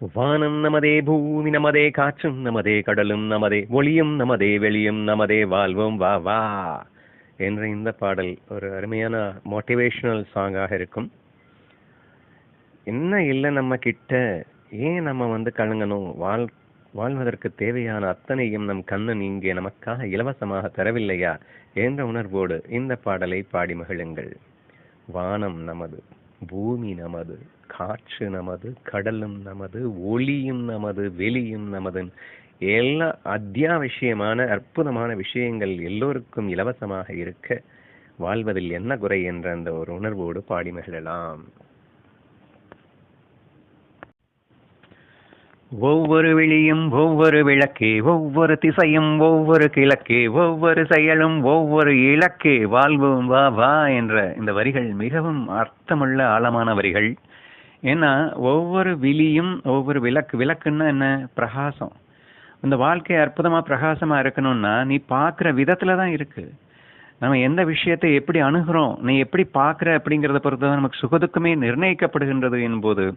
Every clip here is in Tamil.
வானம் நமதே பூமி நமதே காற்றும் நமதே கடலும் நமதே ஒளியும் நமதே வெளியும் நமதே வாழ்வோம் வா வா என்ற இந்த பாடல் ஒரு அருமையான மோட்டிவேஷனல் சாங்காக இருக்கும். என்ன இல்லை நம்ம கிட்ட? ஏன் நம்ம வந்து கலங்கணும்? வாழ் வாழ்வதற்கு தேவையான அத்தனையும் நம் கண்ணன் இங்கே நமக்காக இலவசமாக தரவில்லையா? என்ற உணர்வோடு இந்த பாடலை பாடி மகிழுங்கள். வானம் நமது பூமி நமது காற்று நமது கடலும் நமது ஒளியும் நமது வெளியும் நமது. எல்லா அத்தியாவசியமான அற்புதமான விஷயங்கள் எல்லோருக்கும் இலவசமாக இருக்க வாழ்வதில் என்ன குறை என்ற அந்த ஒரு உணர்வோடு பாடி மகிழலாம். ஒவ்வொரு விழியும் ஒவ்வொரு விளக்கே ஒவ்வொரு திசையும் ஒவ்வொரு கிழக்கே ஒவ்வொரு செயலும் ஒவ்வொரு இலக்கே. வாழ்வோம் வா வா என்ற இந்த வரிகள் மிகவும் அர்த்தமுள்ள ஆழமான வரிகள். ஏன்னா ஒவ்வொரு விழியும் ஒவ்வொரு விளக்கு விளக்குன்னா என்ன? பிரகாசம். இந்த வாழ்க்கை அற்புதமா பிரகாசமா இருக்கணும்னா நீ பார்க்குற விதத்தில் தான் இருக்கு. நம்ம எந்த விஷயத்தை எப்படி அணுகிறோம் நீ எப்படி பார்க்குற அப்படிங்கிறத பொறுத்து தான் நமக்கு சுகதுக்கமே நிர்ணயிக்கப்படுகின்றது என்போது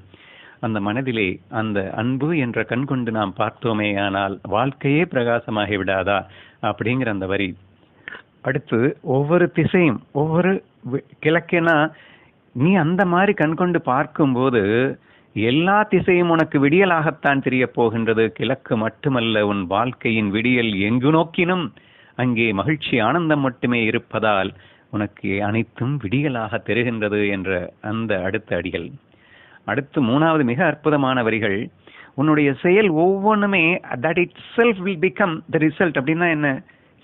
அந்த மனதிலே அந்த அன்பு என்ற கண் கொண்டு நாம் பார்த்தோமே ஆனால் வாழ்க்கையே பிரகாசமாகி விடாதா அப்படிங்கிற அந்த வரி. அடுத்து ஒவ்வொரு திசையும் ஒவ்வொரு வி- கிழக்கேனா நீ அந்த மாதிரி கண் கொண்டு பார்க்கும்போது எல்லா திசையும் உனக்கு விடியலாகத்தான் தெரிய போகின்றது. கிழக்கு மட்டுமல்ல உன் வாழ்க்கையின் விடியல் எங்கு நோக்கினும் அங்கே மகிழ்ச்சி ஆனந்தம் மட்டுமே இருப்பதால் உனக்கு அனைத்தும் விடியலாக தெரிகின்றது என்ற அந்த அடுத்த அடிகள். அடுத்து மூணாவது மிக அற்புதமான வரிகள். உன்னுடைய செயல் ஒவ்வொன்றுமே that itself will become the result அப்படின்னா என்ன?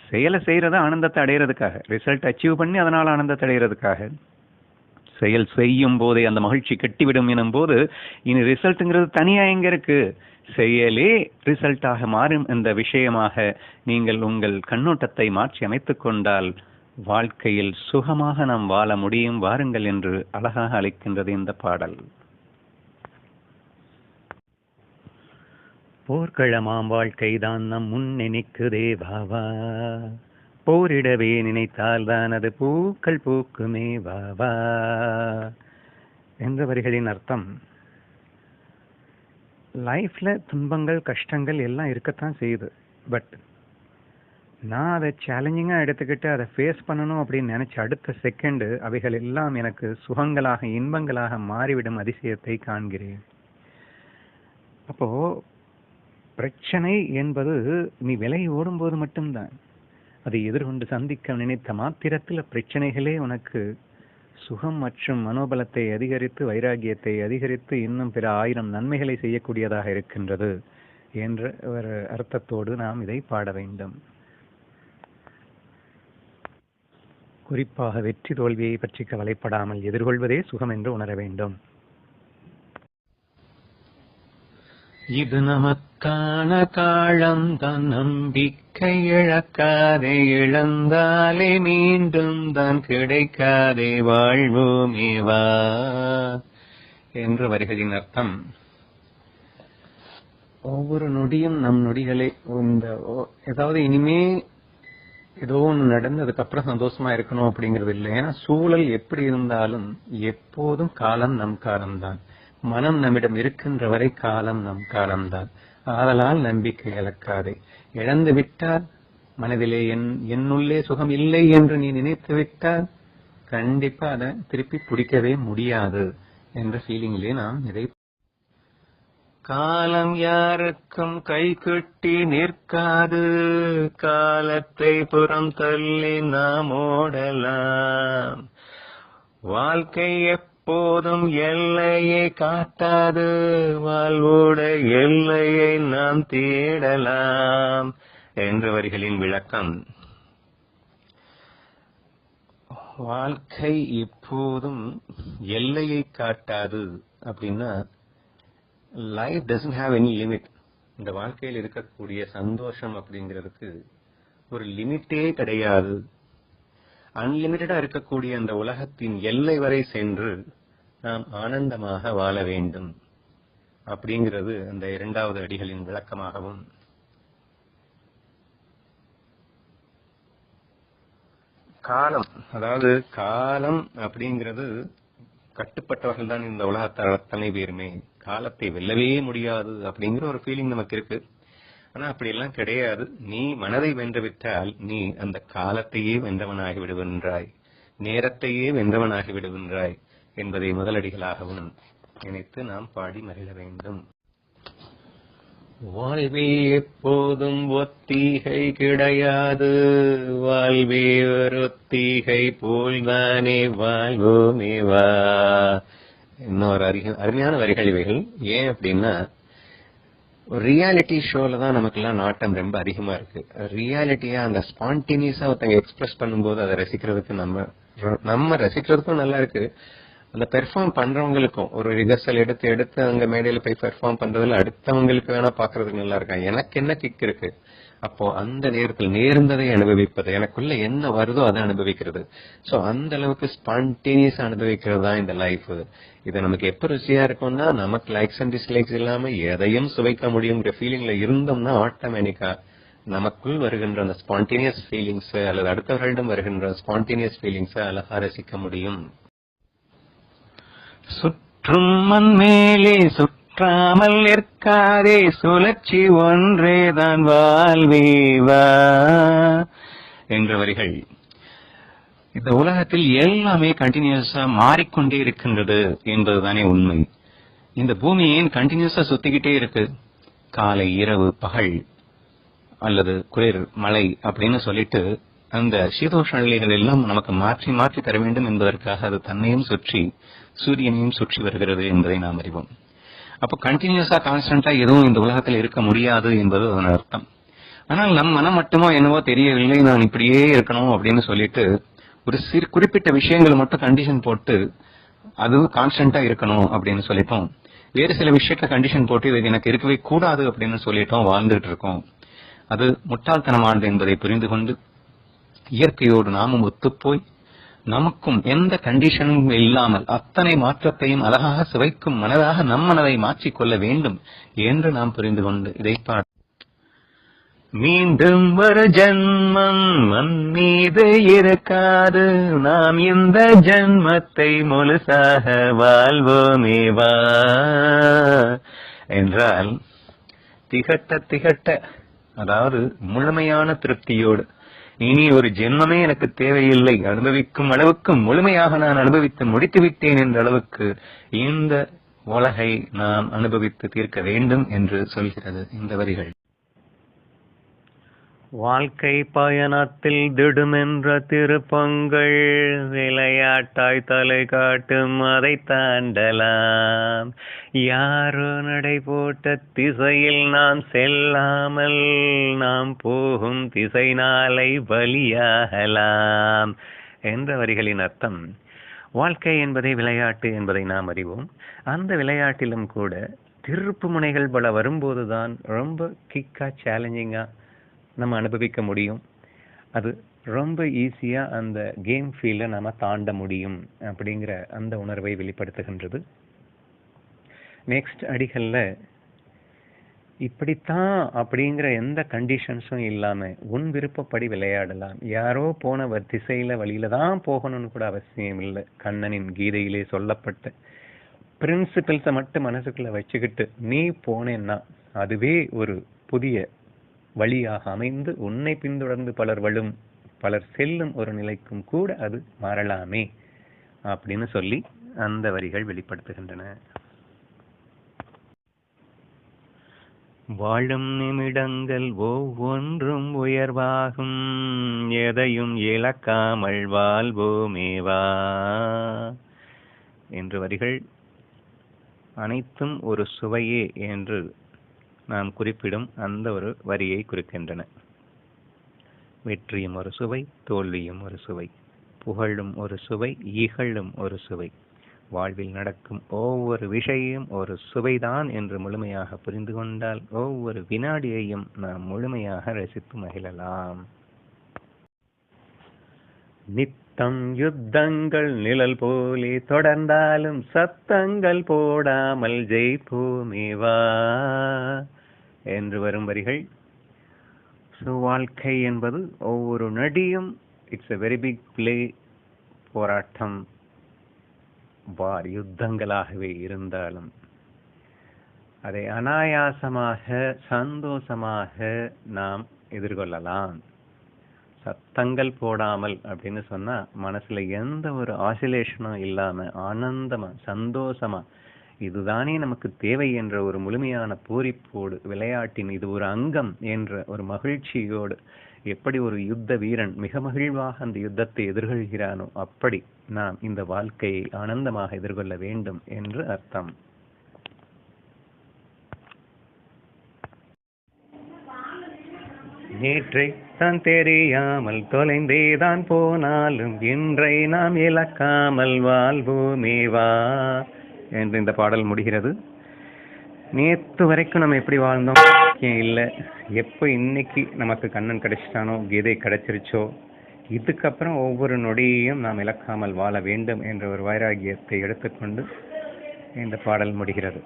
செயலை செய்கிறத ஆனந்தத்தை அடையிறதுக்காக. ரிசல்ட் அச்சீவ் பண்ணி அதனால் ஆனந்தத்தை அடையிறதுக்காக. செயல் செய்யும் போதே அந்த மகிழ்ச்சி கட்டிவிடும் எனும் போது இனி ரிசல்ட்டுங்கிறது தனியா எங்க இருக்கு? செயலே ரிசல்ட்டாக மாறும் என்ற விஷயமாக நீங்கள் உங்கள் கண்ணோட்டத்தை மாற்றி அமைத்து கொண்டால் வாழ்க்கையில் சுகமாக நாம் வாழ முடியும். வாருங்கள் என்று அழகாக அழைக்கின்றது இந்த பாடல். போர்க்களமாம் வாழ்க்கைதான் நம் முன் நினைக்குதே போரிடவே நினைத்தால் தான் அது பூக்கள் பூக்குமே வாவா என்ற வரிகளின் அர்த்தம். லைஃப்ல துன்பங்கள் கஷ்டங்கள் எல்லாம் இருக்கத்தான் செய்யுது. பட் நான் அதை சேலஞ்சிங்காக எடுத்துக்கிட்டு அதை ஃபேஸ் பண்ணணும் அப்படின்னு நினச்ச அடுத்த செகண்டு அவைகள் எல்லாம் எனக்கு சுகங்களாக இன்பங்களாக மாறிவிடும் அதிசயத்தை காண்கிறேன். அப்போ பிரச்சனை என்பது நீ விலை ஓடும்போது மட்டும்தான். அதை எதிர்கொண்டு சந்திக்க நினைத்த மாத்திரத்தில் பிரச்சனைகளே உனக்கு சுகம் மற்றும் மனோபலத்தை அதிகரித்து வைராகியத்தை அதிகரித்து இன்னும் பிற ஆயிரம் நன்மைகளை செய்யக்கூடியதாக இருக்கின்றது என்ற ஒரு அர்த்தத்தோடு நாம் இதை பாட வேண்டும். குறிப்பாக வெற்றி தோல்வியை பற்றி கவலைப்படாமல் எதிர்கொள்வதே சுகம் என்று உணர வேண்டும். இது நமக்கான காலம் தான் வாழ்க்கை இழக்காதே இழந்தாலே மீண்டும் தான் கிடைக்காதே வாழ்வோமே வா என்ற வரிகளின் அர்த்தம். ஒவ்வொரு நொடியும் நம் நொடிகளை இந்த ஏதாவது இனிமே ஏதோ ஒன்று நடந்து அதுக்கப்புறம் சந்தோஷமா இருக்கணும் அப்படிங்கிறது இல்லை. ஏன்னா சூழல் எப்படி இருந்தாலும் எப்போதும் காலம் நம் காலம்தான். மனம் நம்மிடம் இருக்கின்ற வரை காலம் நம் காலம்தான். ஆதலால் நம்பிக்கை இழக்காதே. இழந்து விட்டால் மனதிலே என் என்னுள்ளே சுகம் இல்லை என்று நீ நினைத்து விட்டால் கண்டிப்பா அதை திருப்பி பிடிக்கவே முடியாது என்ற ஃபீலிங்லேயே நாம் இதை காலம் யாருக்கும் கை கட்டி நிற்காது. காலத்தை புறம் தள்ளி நாம் ஓடலாம். வாழ்க்கை எப்போதும் எல்லையை காட்டாது வாழ்வோட எல்லையை நாம் தேடலாம் என்ற வரிகளின் விளக்கம். வாழ்க்கை எப்போதும் எல்லையை காட்டாது அப்படின்னா life doesn't have any limit இந்த வாழ்க்கையில் இருக்கக்கூடிய சந்தோஷம் அப்படிங்கிறதுக்கு ஒரு லிமிட்டே கிடையாது. அன்லிமிட்டடா இருக்கக்கூடிய அந்த உலகத்தின் எல்லை வரை சென்று நாம் ஆனந்தமாக வாழ வேண்டும் அப்படிங்கிறது அந்த இரண்டாவது அடிகளின் விளக்கமாகவும். காலம் அதாவது காலம் அப்படிங்கிறது கட்டுப்பட்டவர்கள் தான் இந்த உலகத்தால் அத்தனை பேருமே காலத்தை வெல்லவே முடியாது அப்படிங்கிற ஒரு ஃபீலிங் நமக்கு இருக்கு. ஆனா அப்படி எல்லாம் கிடையாது. நீ மனதை வென்றுவிட்டால் நீ அந்த காலத்தையே வென்றவனாகி விடுகின்றாய். நேரத்தையே வென்றவனாகி விடுகின்றாய் என்பதை முதலடிகளாகவும் நினைத்து நாம் பாடி மகிழ வேண்டும். வாழ்வே எப்போதும் ஒத்திகை கிடையாது. வாழ்வே ஒரு போல்தானே வாழ்வோமேவா இன்னொரு அருமையான வரிகள் இவைகள். ஏன் அப்படின்னா ரியாலிட்டி ஷோல தான் நமக்குலாம் நாட்டம் ரொம்ப அதிகமா இருக்கு. ரியாலிட்டியா அந்த ஸ்பான்டேனியஸா ஒருத்தங்க எக்ஸ்பிரஸ் பண்ணும்போது அதை ரசிக்கிறதுக்கு நம்ம நம்ம ரசிக்கிறதுக்கும் நல்லா இருக்கு. அந்த பெர்ஃபார்ம் பண்றவங்களுக்கும் ஒரு ரிஹர்சல் எடுத்து எடுத்து அங்க மேடையில போய் பெர்ஃபார்ம் பண்றதுல அடுத்தவங்களுக்கு வேணா பாக்குறதுக்கு நல்லா இருக்கா? எனக்கு என்ன கிக் இருக்கு? அப்போ அந்த நேரத்தில் நேர்ந்ததை அனுபவிப்பது எனக்குள்ள என்ன வருதோ அதை அனுபவிக்கிறது. சோ அந்த அளவுக்கு ஸ்பான்டேனியஸ் அனுபவிக்கிறது தான் இந்த லைஃப் இது நமக்கு எப்ப ருசியா இருக்கும்னா நமக்கு லைக்ஸ் அண்ட் டிஸ்லைக்ஸ் இல்லாம எதையும் சுவைக்க முடியுங்கிற ஃபீலிங்ல இருந்தோம்னா ஆட்டோமேட்டிக்கா நமக்குள் வருகின்ற அந்த ஸ்பான்டேனியஸ் ஃபீலிங்ஸ் அல்லது அடுத்தவர்களிடம் வருகின்ற ஸ்பான்டேனியஸ் ஃபீலிங்ஸ் அழகா ரசிக்க முடியும். சுற்றும் மண் மேலே சுற்றாமல் நிற்காதே சுழற்சி ஒன்றே தான் வாழ்வேவா. என்ற வரிகள். இந்த உலகத்தில் எல்லாமே கண்டினியூஸா மாறிக்கொண்டே இருக்கின்றது என்பதுதானே உண்மை. இந்த பூமி ஏன் கண்டினியூஸா சுத்திக்கிட்டே இருக்கு? காலை இரவு பகல் அல்லது குளிர் மழை அப்படின்னு சொல்லிட்டு அந்த சீதோஷ நிலைகள் எல்லாம் நமக்கு மாற்றி மாற்றி தர வேண்டும் என்பதற்காக அது தன்னையும் சுற்றி சூரியனையும் சுற்றி வருகிறது என்பதை நாம் அறிவோம். அப்போ கண்டினியூஸா கான்ஸ்டன்டா எதுவும் இந்த உலகத்தில் இருக்க முடியாது என்பது அதன் அர்த்தம். ஆனால் நம் மனம் மட்டுமோ என்னவோ தெரியவில்லை நான் இப்படியே இருக்கணும் அப்படின்னு சொல்லிட்டு ஒரு சிறு குறிப்பிட்ட விஷயங்களை மட்டும் கண்டிஷன் போட்டு அது கான்ஸ்டன்டா இருக்கணும் அப்படின்னு சொல்லிட்டோம். வேறு சில விஷயத்த கண்டிஷன் போட்டு இது எனக்கு இருக்கவே கூடாது அப்படின்னு சொல்லிட்டோம் வாழ்ந்துட்டு இருக்கோம். அது முட்டாள்தனமானது என்பதை புரிந்து கொண்டு இயற்கையோடு நாமும் ஒத்துப்போய் நமக்கும் எந்த கண்டிஷனும் இல்லாமல் அத்தனை மாற்றத்தையும் அழகாக சுவைக்கும் மனதாக நம் மனதை மாற்றிக்கொள்ள வேண்டும் என்று நாம் புரிந்து கொண்டு இதை பாட. மீண்டும் ஒரு ஜன்மம் மண் மீது இருக்காது. நாம் இந்த ஜன்மத்தை முழுசாக வாழ்வோமேவா என்றால் திகட்ட திகட்ட அதாவது முழுமையான திருப்தியோடு இனி ஒரு ஜென்மமே எனக்கு தேவையில்லை. அனுபவிக்கும் அளவுக்கு முழுமையாக நான் அனுபவித்து முடித்து விட்டேன் என்ற அளவுக்கு இந்த உலகை நான் அனுபவித்து தீர்க்க வேண்டும் என்று சொல்கிறது இந்த வரிகள். வாழ்க்கை பயணத்தில் திடுமென்ற திருப்பங்கள் விளையாட்டாய் தலை காட்டும் அதை தாண்டலாம். யாரோ நடை போட்ட திசையில் நாம் செல்லாமல் நாம் போகும் திசை நாளை பலியாகலாம் என்ற வரிகளின் அர்த்தம். வாழ்க்கை என்பதை விளையாட்டு என்பதை நாம் அறிவோம். அந்த விளையாட்டிலும் கூட திருப்பு முனைகள் பல வரும்போதுதான் ரொம்ப கிக்கா சேலஞ்சிங்கா நம்ம அனுபவிக்க முடியும். அது ரொம்ப ஈஸியா அந்த கேம் ஃபீல்டை நாம் தாண்ட முடியும் அப்படிங்கிற அந்த உணர்வை வெளிப்படுத்துகின்றது. நெக்ஸ்ட் அடிகளில் இப்படித்தான் அப்படிங்கிற எந்த கண்டிஷன்ஸும் இல்லாமல் உன் விருப்பப்படி விளையாடலாம். யாரோ போன வ- திசையில வழியில தான் போகணும்னு கூட அவசியம் இல்லை. கண்ணனின் கீதையிலே சொல்லப்பட்ட பிரின்சிபிள்ஸை மட்டும் மனசுக்குள்ள வச்சுக்கிட்டு நீ போனேன்னா அதுவே ஒரு புதிய வழியாக அமைந்து உன்னை பின்தொடர்ந்து பலர் வழும் பலர் செல்லும் ஒரு நிலைக்கும் கூட அது மாறலாமே அப்படின்னு சொல்லி அந்த வரிகள் வெளிப்படுத்துகின்றன. வாழும் நிமிடங்கள் ஒவ்வொன்றும் உயர்வாகும் எதையும் இழக்காமல் வாழ்வோமேவா என்று வரிகள் அனைத்தும் ஒரு சுவையே என்று நாம் குறிப்பிடும் அந்த ஒரு வரியை குறிக்கின்றன. வெற்றியும் ஒரு சுவை தோல்வியும் ஒரு சுவை புகழும் ஒரு சுவை இகழும் ஒரு சுவை. வாழ்வில் நடக்கும் ஒவ்வொரு விஷயம் ஒரு சுவைதான் என்று முழுமையாக புரிந்து கொண்டால் ஒவ்வொரு வினாடியையும் நாம் முழுமையாக ரசித்து மகிழலாம். நித் தம் யுத்தங்கள் நிழல் போலே தொடர்ந்தாலும் சத்தங்கள் போடாமல் ஜெயிப்போமேவா என்று வரும் வரிகள். ஸோ வாழ்க்கை என்பது ஒவ்வொரு நடியும் it's a very big play போராட்டம் வார் யுத்தங்களாகவே இருந்தாலும். அதை அனாயாசமாக சந்தோஷமாக நாம் எதிர்கொள்ளலாம். சத்தங்கள் போடாமல் அப்படின்னு சொன்னா மனசுல எந்த ஒரு ஆசிலேஷனும் இல்லாம ஆனந்தமா சந்தோஷமா இதுதானே நமக்கு தேவை என்ற ஒரு முழுமையான பூரிப்போடு விளையாட்டின் இது ஒரு அங்கம் என்ற ஒரு மகிழ்ச்சியோடு எப்படி ஒரு யுத்த வீரன் மிக மகிழ்வாக அந்த யுத்தத்தை எதிர்கொள்கிறானோ அப்படி நாம் இந்த வாழ்க்கையை ஆனந்தமாக எதிர்கொள்ள வேண்டும் என்று அர்த்தம். நேற்றை தான் தெரியாமல் தொலைந்தேதான் போனாலும் இன்றை நாம் இழக்காமல் வாழ்வோமே வா என்று இந்த பாடல் முடிகிறது. நேற்று வரைக்கும் நம்ம எப்படி வாழ்ந்தோம்? இல்லை. எப்போ இன்னைக்கு நமக்கு கண்ணன் கிடைச்சிட்டானோ கீதை கிடைச்சிருச்சோ இதுக்கப்புறம் ஒவ்வொரு நொடியையும் நாம் இழக்காமல் வாழ வேண்டும் என்ற ஒரு வைராகியத்தை எடுத்துக்கொண்டு இந்த பாடல் முடிகிறது.